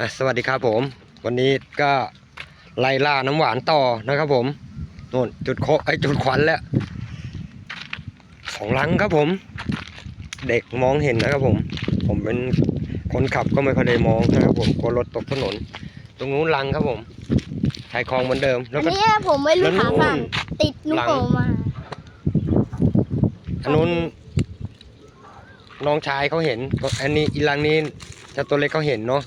อะสวัสดีครับผม วันนี้ก็ไล่ล่าน้ำหวานต่อนะครับผมนู่นจุดโคไอยจุดขวัญแล้วสองลังครับผม เด็กมองเห็นนะครับผม ผมเป็นคนขับก็ไม่ค่อยได้มองนะครับผมกลัวรถตกถนน ตรงนู้นลังครับผมชายคลองเหมือนเดิมแล้อัวนก็นี้ผมไม่รู้แล้วนู่ขานสั่นติดลูกหลังโป่งมาอันนู้นน้องชายเขาเห็น อันนี้อีลังนี้เจะตัวเล็กเขาเห็นเนาะ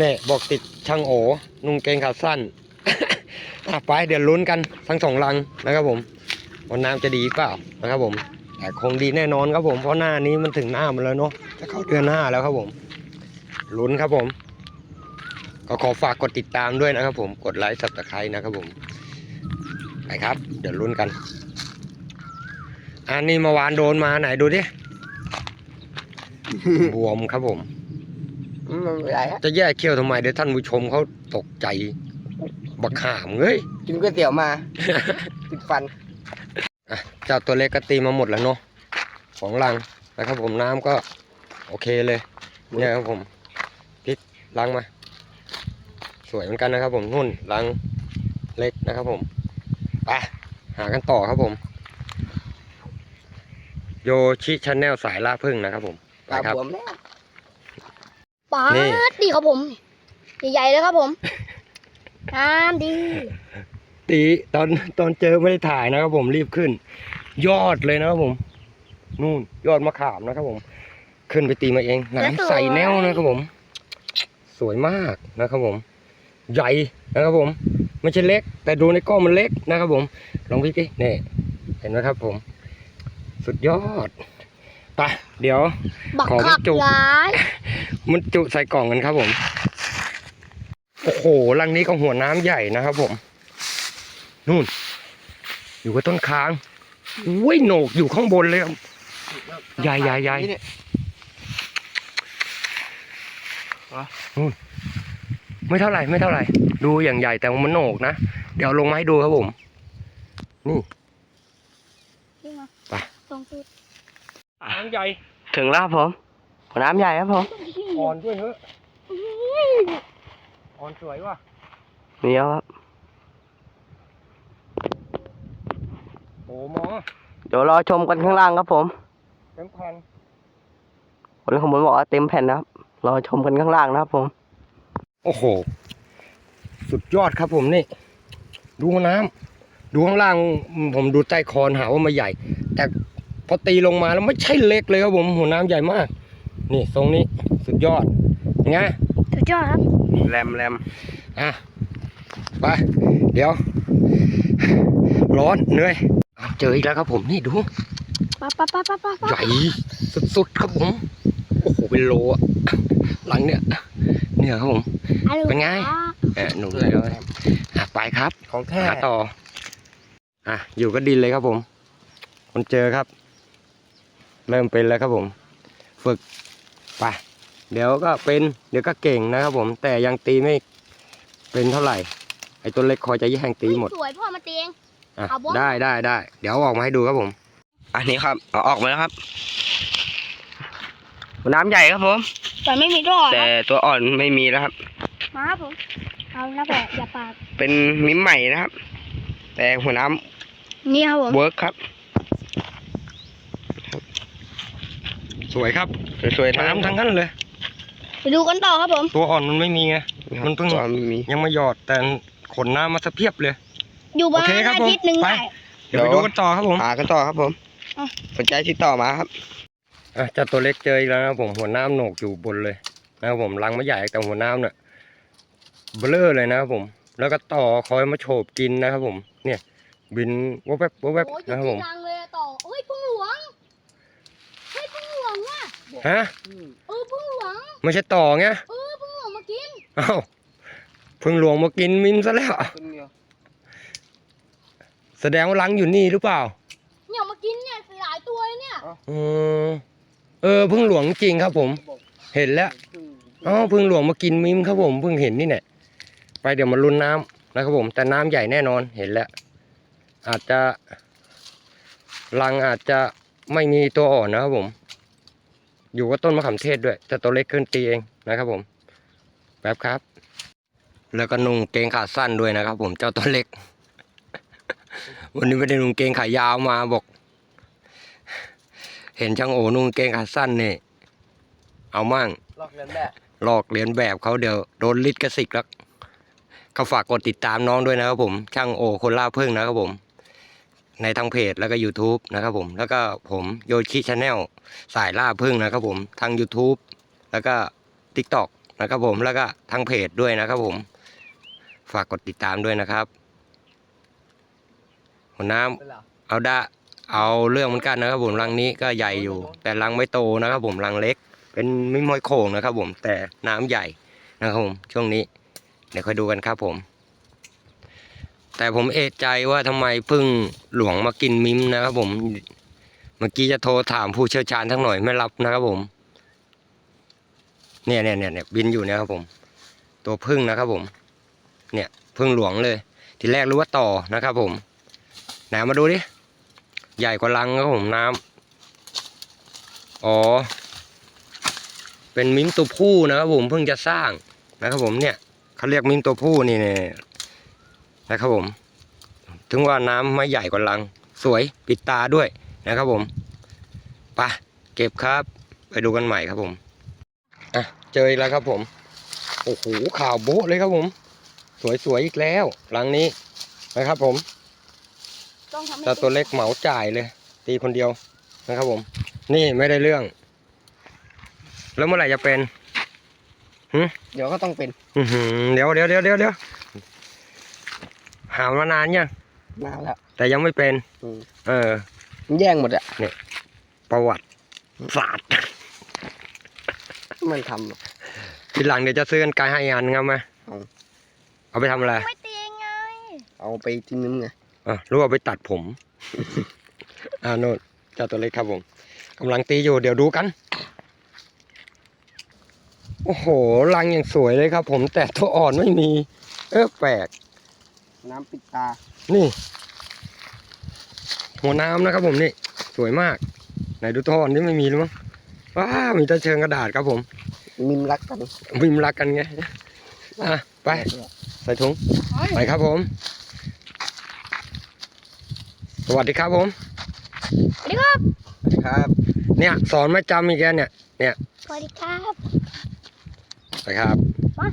นะเนี่บอกติดช่างโอนุ่งเกงขาสั้น อะไปเดี๋ยวลุ้นกันทั้งสองลังนะครับผมว่าน้ำจะดีเปล่านะครับผมแต่คงดีแน่นอนครับผมเพราะหน้านี้มันถึงหน้ามันแล้วเนาะจะเข้าเดือนหน้าแล้วครับผมลุ้นครับผม ก็ขอฝากกดติดตามด้วยนะครับผมกดไลค์สับตะไคร้นะครับผมไปครับ เดี๋ยวลุ้นกันอันนี้เมาวานโดนมาไหนดูดิบวมครับผม ไม่เป็นไรฮะจะแยกเขี้ยวทำไมเดี๋ยวท่านผู้ชมเขาตกใจ บักห่ามเอ้ยกินก๋วยเตี๋ยวมา ติดฟันอะเจ้าตัวเล็กก็ตีมาหมดแล้วเนาะสองลังนะครับผมน้ำก็โอเคเลยเนี่ยครับผมพลิกลังมา สวยเหมือนกันนะครับ ผมนุ่นลังเล็กนะครับ ผมไปหากันต่อครับผม โยชิชาแนลสายล่าพึ่งนะครับผมไปตาครับบวมแล้ว ป๊านี่ ดดีครับผมใหญ่ๆเลยครับผมน้ำดีตีตอนตอนเจอไม่ได้ถ่ายนะครับผมรีบขึ้น ยอดเลยนะครับผม นู่นยอดมะขามนะครับผม ขึ้นไปตีมาเองน้ำใสแนวนะครับผม สวยมากนะครับผม ใหญ่นะครับผมไม่ใช่เล็ก แต่ดูในกล้องมันเล็กนะครับผม ลองพี่ดินี่เห็นไหมครับผม สุดยอด ไปเดี๋ยวบักขอขับจุร้ายมันจุใส่กล่องกันครับผม โอ้โหรังนี้ก็หัวน้ำใหญ่นะครับผม นู่น อยู่กับต้นค้างอุ้ยโหนกอยู่ข้างบนเลยครับใหญ่ใหญ่ใหญ่นี่เนี่ยไม่เท่าไหร่ไม่เท่าไหร่ ดูอย่างใหญ่แต่ว่ามันโหนกนะ เดี๋ยวเอาลงมาให้ดูครับผม นี่นี่มาไปตรงสุด น้ำใหญ่ถึงแล้วครับผมหัวน้ำใหญ่ครับผมอ่อนด้วยเฮ้ยอ่อนสวยว่ะเหนียวครับโอ้หมอเดี๋ยวรอชมกันข้างล่างครับผมเต็มพันคนข้างบนบอกว่าเต็มแผ่นนะครับรอชมกันข้างล่างนะครับผม โอ้โห สุดยอดครับผมนี่ ดูน้ำดูข้างล่างผมดูใต้คอนหาว่ามาใหญ่แต่ พอตีลงมาแล้วไม่ใช่เล็กเลยครับผมหัวน้ำใหญ่มาก นี่ทรงนี้สุดยอดยังไงสุดยอดครับแรมแรมอะไปเดี๋ยว ร้อนเหนื่อยอ้าวเจออีกแล้วครับผมนี่ดูป๊าป๊าป๊าป๊าป๊าป๊าใหญ่สุดๆครับผมโอ้โหเป็นโลอะหลังเนี่ยเนี่ยครับผมเป็นไงเออหนุ่มเลยอะไปครับของแท้หาต่ออะอยู่ก็ดินเลยครับผม คนเจอครับ เริ่มเป็นแล้วครับผม ฝึกไปเดี๋ยวก็เป็นเดี๋ยวก็เก่งนะครับผม แต่ยังตีไม่เป็นเท่าไหร่ ไอ้ตัวเล็กคอยจะแย่งตีหมดสวยพ่อมาเตียงอะเอาบอสได้ได้ได้เดี๋ยวเอาออกมาให้ดูครับผม อันนี้ครับเอาออกมาแล้วครับหัวน้ำใหญ่ครับผม แต่ไม่มีรอดคแต่รับตัวอ่อนไม่มีแล้วครับ มาครับผมเอาแล้วแบบอย่าปากเป็นมิ้มใหม่นะครับ แต่หัวน้นี่ครับผมำเวิร์กครับ สวยครับสวยๆน้ำทั้งนั้นเลย ไปดูกันต่อครับผม ตัวอ่อนมันไม่มีไง มันเพิ่งตัวไม่มี ยังไม่หยอดแต่ขนน้ำมาสะเพียบเลย อยู่ประโอเคมาณครับอาผมทิตย์หนึ่งไป ได้ เดี๋ยวไปดูกันต่อครับผมหากันต่อครับผมอะ สนใจที่ต่อมาครับ อะเจ้าตัวเล็กเจออีกแล้วนะครับผมหัวน้ำโหนกอยู่บนเลยนะครับผมรังไม่ใหญ่แต่หัวน้ำเนี่ยเบลอเลยนะครับผม แล้วก็ต่อคอยมาโฉบกินนะครับผม เนี่ย บินวับแวบวับแวบโอ้ยนะครับผมดังเลยอะต่อเฮ้ยพึ่งหลวง เฮ้ยพึ่งหลวงว่ะ ฮะเออพึ่งหลวงไม่ใช่ต่อไงเออพึ่งหลวงมากินอ้าวเพึ่งหลวงมากินมินซะแล้วแสดงว่ารังอยู่นี่หรือเปล่าเนี่ยมากินเนี่ยหลายตัวเลยเนี่ยอืมเออเพึ่งหลวงจริงครับผม เห็นแล้วอ๋อพึ่งหลวงมากินมิมครับผมเพิ่งเห็นนี่แหละไปเดี๋ยวมาลุ้นน้ำนะครับผมแต่น้ำใหญ่แน่นอนเห็นแล้ว อาจจะรังอาจจะไม่มีตัวอ่อนนะครับผม อยู่กับต้นมะขามเทศด้วย แต่ตัวเล็กขึ้นตีเองนะครับผมแป๊บครับ แล้วก็นุ่งเกงขาสั้นด้วยนะครับ ผมเจ้าตัวเล็ก วันนี้ไม่ได้นุ่งเกงขายาวมาบอก เห็นช่างโอนุ่งเกงขาสั้นนี่เอามั่งลอกเลียนแบบลอกเลียนแบบเขาเดี๋ยวโดนลิดกระสิกแล้วเขาฝากกดติดตามน้องด้วยนะครับผม ช่างโอคนล่าพึ่งนะครับผม ในทางเพจแล้วก็ YouTube นะครับผม แล้วก็ผมโยชิชาแนลสายล่าพึ่งนะครับผมทาง YouTube แล้วก็ TikTok นะครับผมแล้วก็ทางเพจด้วยนะครับผม ฝากกดติดตามด้วยนะครับหัวน้ำเอาด้เอาเรื่องเหมือนกันนะครับผมรังนี้ก็ใหญ่อยู่ แต่รังไม่โตนะครับผมรังเล็ก เป็นไม่มอยโขงนะครับผมแต่น้ำใหญ่นะครับผมช่วงนี้ เดี๋ยวค่อยดูกันครับผม แต่ผมเอะใจว่าทำไมพึ่งหลวงมากินมิ้มนะครับผม เมื่อกี้จะโทรถามผู้เชี่ยวชาญทั้งหน่อยไม่รับนะครับผม เนี่ยเนี่ยเนี่ยเนี่ยบินอยู่เนี่ยครับผม ตัวพึ่งนะครับผม เนี่ยพึ่งหลวงเลย ทีแรกรู้ว่าต่อนะครับผมไหนามาดูดิ ใหญ่กว่าลังครับผมน้ำอ๋อ เป็นมิ้มตัวผู้นะครับผมเพิ่งจะสร้างนะครับผมเนี่ยเขาเรียกมิ้มตัวผู้นี่เนี่ย นะครับผม ถึงว่าน้ำไม่ใหญ่กว่าลัง สวยปิดตาด้วยนะครับผมไปเก็บครับ ไปดูกันใหม่ครับผมอะเจออีกแล้วครับผม โอ้โหข่าวโบ๊ะเลยครับผม สวยๆอีกแล้วลังนี้นะครับผมต้องทำให้แต่ตัวเล็กเหมาจ่ายเลย ตีคนเดียวนะครับผม นี่ไม่ได้เรื่อง แล้วเมื่อไหร่จะเป็นเดี๋ยวก็ต้องเป็นอื้อหือเดี๋ยวเดี๋ยวเดี๋ยวเดี๋ยวเดี๋ยว หามานานยังนานแล้ว แต่ยังไม่เป็นอืม เออ มันแย่งหมดอะประวัติศาสตร์ มันทำอะ ทีหลังเดี๋ยวจะซื้อกันไกลให้อันงั้นไหมเอา เอาไปทำอะไรไม่ตีไง เอาไปจิ้มน้ำไงอะรู้ว่าไปตัดผม อ่าโน่นเจ้าตัวเล็กครับผมกำลังตีอยู่เดี๋ยวดูกัน โอ้โหรังอย่างสวยเลยครับผมแต่ตัวอ่อนไม่มี เออแปลก น้ำปิดตา นี่ หัวน้ำนะครับผมนี่ สวยมาก ไหนดูตัวอ่อนที่ไม่มีหรือมั้งว้ามีแต่เชิงกระดาษครับผม มิมรักกันวิมรักกันไง อะ ไป ใส่ถุง ไปครับผม สวัสดีครับผม สวัสดีครับครับ เนี่ยสอนไม่จำอีกแล้วเนี่ย สวัสดีครับ ไปครับมา